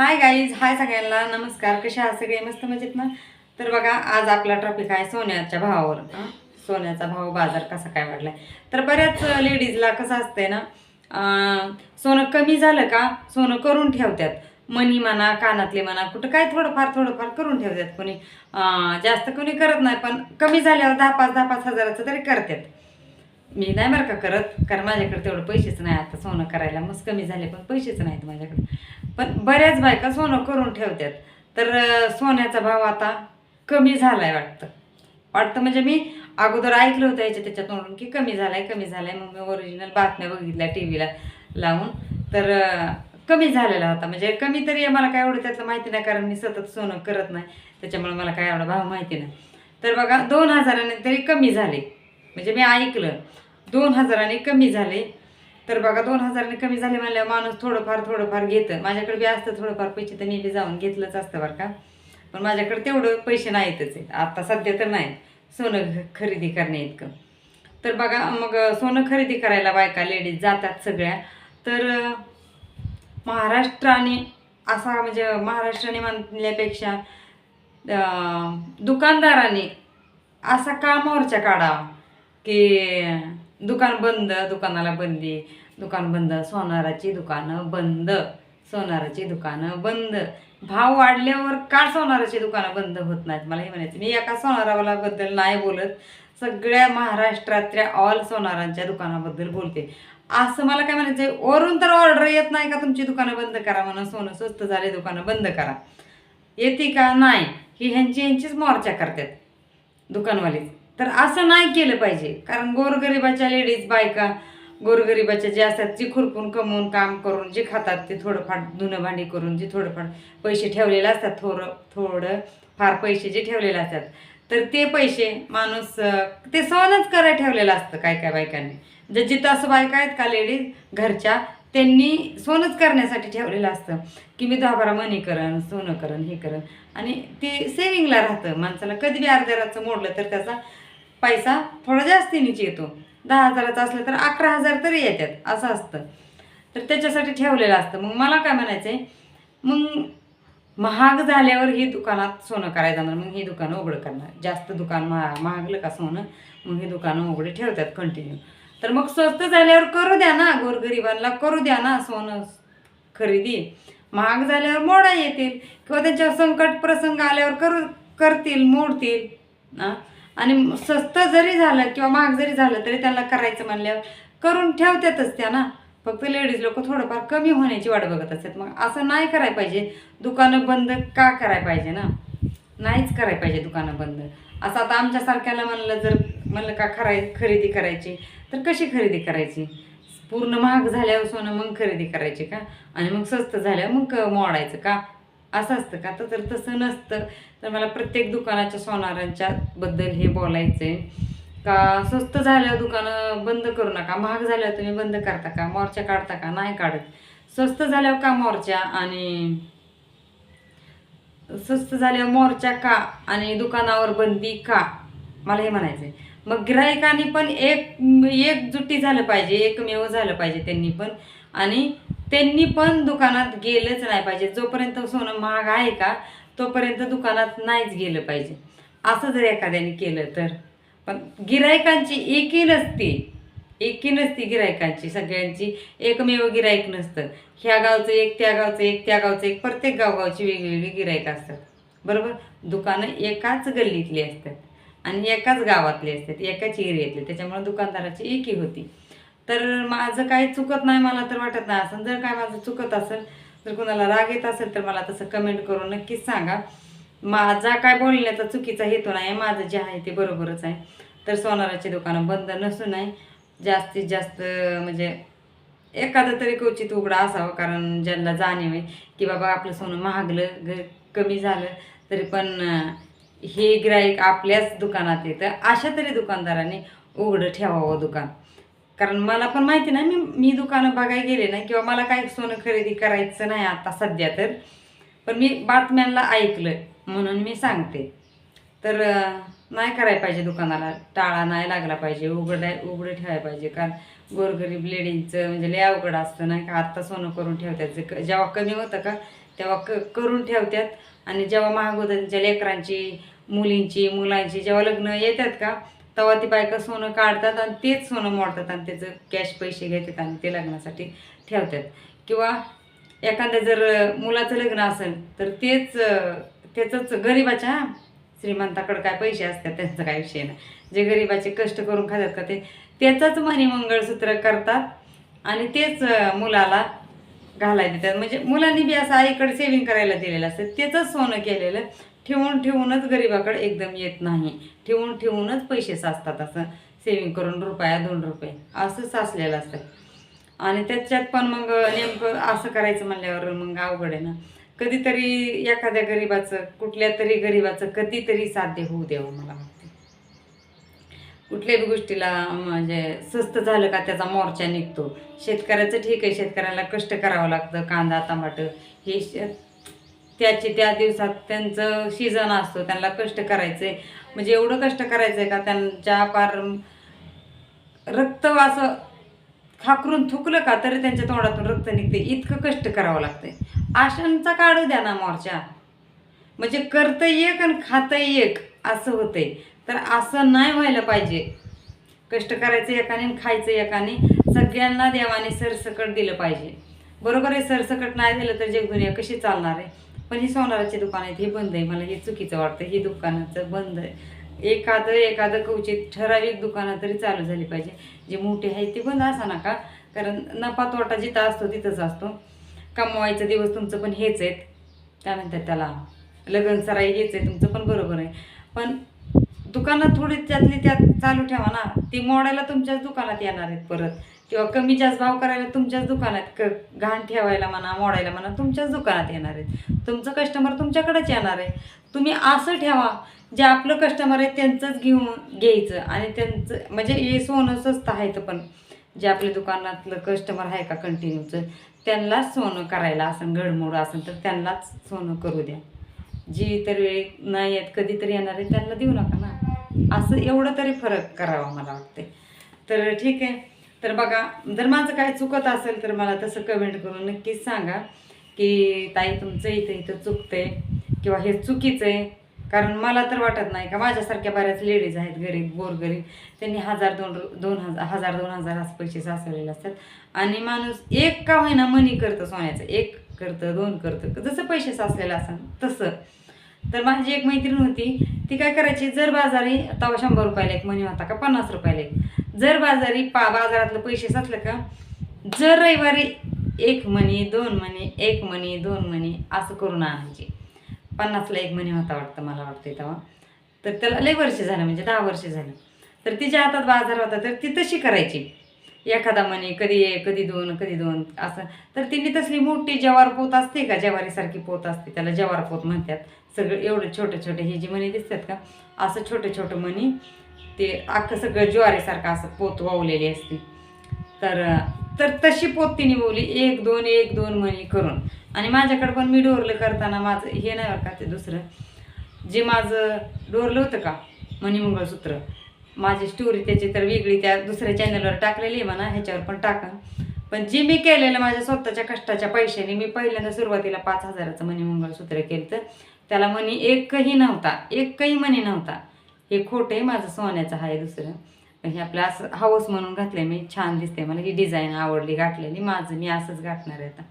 Hi guys hi सगळ्यांना. नमस्कार. कशा आहात सगळे? मस्त मजेत ना? तर बघा आज आपला टॉपिक आहे सोन्याच्या भावावर. हं? सोन्याचा भाव बाजार कसा काय वाढलाय? तर बऱ्याच लेडीजला कसं असतंय ना सोनं कमी झालं का सोनं करून ठेवतात. मनी म्हणा कानातले म्हणा कुठं काय थोडंफार थोडंफार करून ठेवतात कोणी. जास्त कोणी करत नाही पण कमी झाल्यावर दहा पाच दहा पाच हजाराचं तरी करतात. मी नाही बरं का करत कारण माझ्याकडे तेवढं पैसेच नाही. आता सोनं करायला मस्त कमी झाले पण पैसेच नाहीत माझ्याकडे. पण बऱ्याच बायका सोनं करून ठेवतात. तर सोन्याचा भाव आता कमी झाला आहे वाटतं. वाटतं म्हणजे मी अगोदर ऐकलं होतं याच्या त्याच्यातून की कमी झालाय कमी झालाय. मग मी ओरिजिनल बातम्या बघितल्या टी व्हीला लावून. तर कमी झालेला होता. म्हणजे कमी तरी मला काय एवढं त्यातलं माहिती नाही कारण मी सतत सोनं करत नाही. त्याच्यामुळे मला काय एवढा भाव माहिती नाही. तर बघा दोन हजाराने तरी कमी झाले. म्हणजे मी ऐकलं. दोन हजाराने कमी झाले. तर बघा दोन हजाराने कमी झाले म्हणल्यावर माणूस थोडंफार थोडंफार घेतं. माझ्याकडे बी असतं थोडंफार पैसे तर मी बी जाऊन घेतलंच असतं बरं का. पण माझ्याकडे तेवढं पैसे नाहीतच आहे. आत्ता सध्या तर नाही. सोनं खरेदी करण्या इतकं. तर बघा मग सोनं खरेदी करायला बायका लेडीज जातात सगळ्या. तर महाराष्ट्राने असा म्हणजे महाराष्ट्राने म्हणल्यापेक्षा दुकानदाराने असा का मोर्चा काढावा? की दुकान बंद दुकानाला बंदी. दुकान बंद सोनाराची दुकानं बंद सोनाराची दुकानं बंद. भाव वाढल्यावर का सोनाराची दुकानं बंद होत नाहीत? मला हे म्हणायचं मी एका सोनारावालाबद्दल नाही बोलत. सगळ्या महाराष्ट्रातल्या ऑल सोनारांच्या दुकानाबद्दल बोलते. असं मला काय म्हणायचं वरून तर ऑर्डर येत नाही का तुमची दुकानं बंद करा म्हणून? सोनं स्वस्त झाले दुकानं बंद करा. येते का? नाही. ही ह्यांची ह्यांचीच मोर्चा करतात दुकानवाले तर असं नाही केलं पाहिजे. कारण गोरगरिबाच्या लेडीज बायका गोरगरिबाच्या जे असतात जी खुरपून कमवून काम करून जे खातात ते थोडंफार धुणं भांडी करून जे थोडंफार पैसे ठेवलेले असतात थोडं थोडं फार पैसे जे ठेवलेले असतात तर ते पैसे माणूस ते सहनच करायला ठेवलेलं असतं काय काय बायकांनी. जे जिथं असं बायका आहेत का लेडीज घरच्या त्यांनी सोनच करण्यासाठी ठेवलेलं असतं की मी दहा बारा मनी करण सोनं करण हे करण. आणि ते सेविंगला राहतं. माणसाला कधी बी अर्ध्या मोडलं तर त्याचा पैसा थोडा जास्तीनीच येतो. दहा हजाराचं असलं तर अकरा हजार तरी येतात असं असतं. तर त्याच्यासाठी ठेवलेलं असतं. मग मला काय म्हणायचं आहे मग महाग झाल्यावर ही दुकानात सोनं करायचं जाणार मग ही दुकानं उघडं करणार. जास्त दुकान महा महागलं का सोनं? मग ही दुकानं उघडे ठेवतात कंटिन्यू तर मग स्वस्त झाल्यावर करू द्या ना गोरगरिबांना करू द्या ना सोनं खरेदी. महाग झाल्यावर मोडा येतील. किंवा त्यांच्यावर संकट प्रसंग आल्यावर करू करतील मोडतील. ना आणि स्वस्त जरी झालं किंवा महाग जरी झालं तरी त्यांना करायचं म्हणल्यावर करून ठेवतातच त्या ना. फक्त लेडीज लोक थोडंफार कमी होण्याची वाट बघत असतात. मग असं नाही करायला पाहिजे. दुकानं बंद का करायला पाहिजे ना? नाहीच करायला पाहिजे दुकानं बंद. असं आता आमच्यासारख्याला म्हणलं जर म्हणलं का खराय खरेदी करायची तर कशी खरेदी करायची? पूर्ण महाग झाल्यावर सोनं मग खरेदी करायची का? आणि मग स्वस्त झाल्यावर मग मोडायचं का? असं असतं का? तर तर तसं नसतं. तर मला प्रत्येक दुकानाच्या सोनारांच्या बद्दल हे बोलायचं आहे का स्वस्त झाल्यावर दुकानं बंद करू नका. महाग झाल्यावर तुम्ही बंद करता का? मोर्चा काढता का? नाही काढत. स्वस्त झाल्यावर का मोर्चा? आणि स्वस्त झाल्यावर मोर्चा का? आणि दुकानावर बंदी का? मला हे म्हणायचं आहे मग ग्राहकांनी पण एक एकजुटी झालं पाहिजे एकमेव झालं पाहिजे त्यांनी पण. आणि त्यांनी पण दुकानात गेलंच नाही पाहिजे. जोपर्यंत सोनं महाग आहे का तोपर्यंत दुकानात नाहीच गेलं पाहिजे. असं जर एखाद्याने केलं तर. पण गिरायकांची एकी नसती. एकी नसती गिरायकांची. सगळ्यांची एकमेव गिरायक नसतं. ह्या गावचं एक त्या गावचं एक त्या गावचं एक प्रत्येक गावगावची वेगवेगळी गिरायक असतात. बरोबर? दुकानं एकाच गल्लीतली असतात आणि एकाच गावातली असतात एकाच एरियातली. त्याच्यामुळे दुकानदाराची एकी होती. तर माझं काही चुकत नाही मला तर वाटत नाही असं. जर काय माझं चुकत असेल जर कोणाला राग येत असेल तर मला तसं कमेंट करून नक्कीच सांगा. माझा काय बोलण्याचा चुकीचा हेतू नाही माझं जे आहे ते बरोबरच आहे. तर सोनाराची दुकानं बंद नसून आहे. जास्तीत जास्त म्हणजे एखादं तरी क्वचित उघडा असावं कारण ज्यांना जाणीव आहे की बाबा आपलं सोनं महागलं ग कमी झालं तरी पण हे ग्राहक आपल्याच दुकानात येतं. अशा तरी दुकानदारांनी उघडं ठेवावं दुकान. कारण मला पण माहिती नाही मी मी दुकानं बघायला गेले नाही किंवा मला काय सोनं खरेदी करायचं नाही आता सध्या तर. पण मी बातम्यांना ऐकलं म्हणून मी सांगते. तर नाही करायला पाहिजे दुकानाला टाळा नाही लागला पाहिजे उघडाय उघडं ठेवायला पाहिजे. कारण गोरगरीब लेडीजचं म्हणजे लय अवघड असतं नाही का? आत्ता सोनं करून ठेवतात. जे जेव्हा कमी होतं का तेव्हा क करून ठेवतात. आणि जेव्हा महाग होतं त्यांच्या लेकरांची मुलींची मुलांची जेव्हा लग्न येतात का तेव्हा ती बायका सोनं काढतात आणि तेच सोनं मोडतात आणि त्याचं कॅश पैसे घेतात आणि ते लग्नासाठी ठेवतात. किंवा एखाद्या जर मुलाचं लग्न असेल तर तेच त्याचंच गरिबाच्या हा, काय पैसे असतात त्यांचा काय विषय नाही. जे गरिबाचे कष्ट करून खातात का ते त्याचंच मनी मंगळसूत्र करतात आणि तेच मुलाला घालायला देतात. म्हणजे मुलांनी बी असं आईकडे सेविंग करायला दिलेलं असतं. त्याचंच सोनं केलेलं. ठेवून ठेवूनच गरिबाकडे एकदम येत नाही. ठेवून ठेवूनच पैसे साचतात असं. सेविंग करून रुपया दोन रुपये. असं साचलेलं असतं. आणि त्याच्यात पण मग नेमकं असं करायचं म्हणल्यावर मग अवघड आहे ना. कधीतरी एखाद्या गरिबाचं कुठल्या तरी गरिबाचं कधीतरी साध्य होऊ द्यावं मला वाटते. कुठल्याही गोष्टीला म्हणजे स्वस्त झालं का त्याचा मोर्चा निघतो. शेतकऱ्याचं ठीक आहे. शेतकऱ्याला कष्ट करावं लागतं. कांदा टमाटर हे श- त्याचे त्या दिवसात त्यांचं सीझन असतो त्यांना कष्ट करायचे. म्हणजे एवढं कष्ट करायचं आहे का त्यांच्या पार रक्त असं खाकरून थुकलं का तरी त्यांच्या तोंडातून रक्त निघते. इतकं कष्ट करावं लागतंय. आशांचा काढू द्या ना मोर्चा. म्हणजे करतं एक आणि खातं एक असं होतंय. तर असं नाही व्हायला पाहिजे. कष्ट करायचं एकाने खायचं एकाने सगळ्यांना देवाने सरसकट दिलं पाहिजे. बरोबर आहे सरसकट नाही दिलं तर जगदुनिया कशी चालणार आहे? पण ही सोनाराचे दुकान आहेत हे बंद आहे. मला हे चुकीचं वाटतं. हे दुकानाचं बंद आहे. एखादं एखादं कवचित ठराविक दुकानं तरी चालू झाली पाहिजे. जे मोठे आहेत ते बंद असा नका. कारण नफा तोटा जिथं असतो तिथंच असतो. कमवायचा दिवस तुमचं पण हेच आहेत. काय म्हणतात त्याला? लगन सराई हेच आहे. तुमचं पण बरोबर आहे. पण दुकानात थोडी त्यातली त्यात चालू ठेवा ना. ती मोडायला तुमच्याच दुकानात येणार आहेत परत. किंवा कमी जास्त भाव करायला तुमच्याच दुकानात क घाण ठेवायला म्हणा मोडायला म्हणा तुमच्याच दुकानात येणार आहेत. तुमचं कस्टमर तुमच्याकडेच येणार आहे. तुम्ही असं ठेवा जे आपलं कस्टमर आहे त्यांचंच घेऊन घ्यायचं आणि त्यांचं म्हणजे हे सोनं स्वस्त आहे तर पण जे आपल्या दुकानातलं कस्टमर आहे का कंटिन्यूचं त्यांनाच सोनं करायला असं घडमोड असेल तर त्यांनाच सोनं करू द्या. जी तर वेळी नाही आहेत कधीतरी येणार आहे त्यांना देऊ नका ना. असं एवढं तरी फरक करावा मला वाटते तर ठीक आहे. तर बघा जर माझं काय चुकत असेल तर मला तसं कमेंट करून नक्कीच सांगा की ताई तुमचं इथं इथं चुकतंय किंवा हे चुकीचं आहे कारण मला तर वाटत नाही का माझ्यासारख्या बऱ्याच लेडीज आहेत गरीब गोरगरीब त्यांनी हजार दोन रु- दोन हजार हजार दोन हजार असं पैसे साचवलेले असतात. आणि माणूस एक का होईना मनी करतं सोन्याचं. एक करतं दोन करतं. जसं पैसे साचलेलं असेल तसं. तर माझी एक मैत्रीण होती ती काय करायची? जर बाजारी तवा शंभर रुपयाला एक मनी होता का? पन्नास रुपयाला एक. जर बाजारी पा बाजारातलं पैसे साचलं का? जर रविवारी एक मणी दोन मणी एक मणी दोन मणी असं करून आणायचे. पन्नासला एक मणी होता वाटतं मला वाटतं तेव्हा. तर त्याला लय वर्ष झालं म्हणजे दहा वर्ष झालं. तर तिच्या हातात बाजार होता तर ती तशी करायची. एखादा मनी कधी ये कधी दोन कधी दोन असं. तर तिने तसली मोठी जवार पोत असते का? जवारीसारखी पोत असते त्याला जवार पोत म्हणतात. सगळं एवढं छोटे छोटे हे जे मणी दिसतात का? असं छोटे छोटे मणी ते अख्खं सगळं ज्वारीसारखं असं पोत वावलेली असते. तर तर तशी पोत तिने बोलली एक दोन एक दोन म्हणी करून. आणि माझ्याकडे पण मी डोरलं करताना माझं हे नाही का ते दुसरं. जे माझं डोरलं होतं का मणी मंगळसूत्र माझी स्टोरी त्याची तर वेगळी त्या दुसऱ्या चॅनलवर टाकलेली आहे म्हणा ह्याच्यावर पण टाकन. पण जे मी केलेलं माझ्या स्वतःच्या कष्टाच्या पैशाने मी पहिल्यांदा सुरुवातीला पाच हजाराचं मनी मंगळसूत्र केलं तर त्याला मनी एकही नव्हता एकही मनी नव्हता. हे खोटं आहे माझं सोन्याचं आहे दुसरं. हे आपलं असं हाऊस म्हणून घातलं मी छान दिसते मला ही डिझाईन आवडली घातलेली. माझं मी असंच घातणार आहे आता.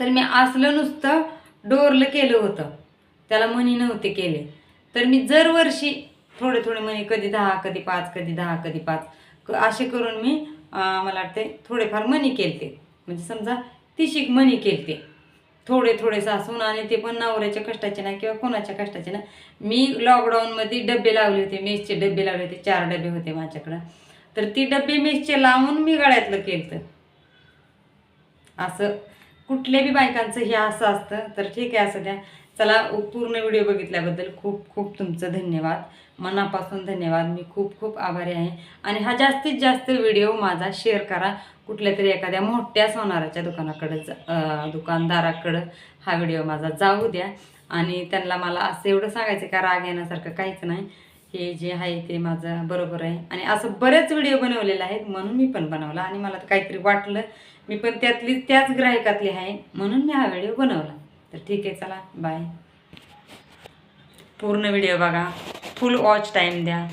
तर मी असलं नुसतं डोरलं केलं होतं. त्याला मनी नव्हते केले. तर मी दरवर्षी थोडे थोडे मनी कधी दहा कधी पाच कधी दहा कधी पाच क- असे करून मी मला वाटते थोडेफार मनी केलते. म्हणजे समजा तिशीक मनी केलते. थोडे थोडे सासून आणि ते पण नवऱ्याच्या कष्टाचे नाही किंवा कोणाच्या कष्टाचे ना मी लॉकडाऊनमध्ये डबे लावले होते मेसचे डबे लावले होते चार डबे होते माझ्याकडं. तर ती डबे मेसचे लावून मी गळ्यातलं केलं असं कुठल्या बी बायकांचं हे असं असतं तर ठीक आहे असं द्या. चला पूर्ण व्हिडिओ बघितल्याबद्दल खूप खूप तुमचं धन्यवाद. मनापासून धन्यवाद. मी खूप खूप आभारी आहे. आणि हा जास्तीत जास्त व्हिडिओ माझा शेअर करा. कुठल्या तरी एखाद्या मोठ्या सोनाराच्या दुकानाकडं जा दुकानदाराकडं हा व्हिडिओ माझा जाऊ द्या. आणि त्यांना मला असं एवढं सांगायचं का राग येण्यासारखं काहीच नाही. हे जे आहे ते माझं बरोबर आहे. आणि असं बरेच व्हिडिओ बनवलेले आहेत म्हणून मी पण बनवला. आणि मला तर काहीतरी वाटलं. मी पण त्यातली त्याच ग्राहकातली आहे म्हणून मी हा व्हिडिओ बनवला. तर ठीक आहे चला बाय पूर्ण व्हिडिओ बघा. फुल वॉच टाईम द्या.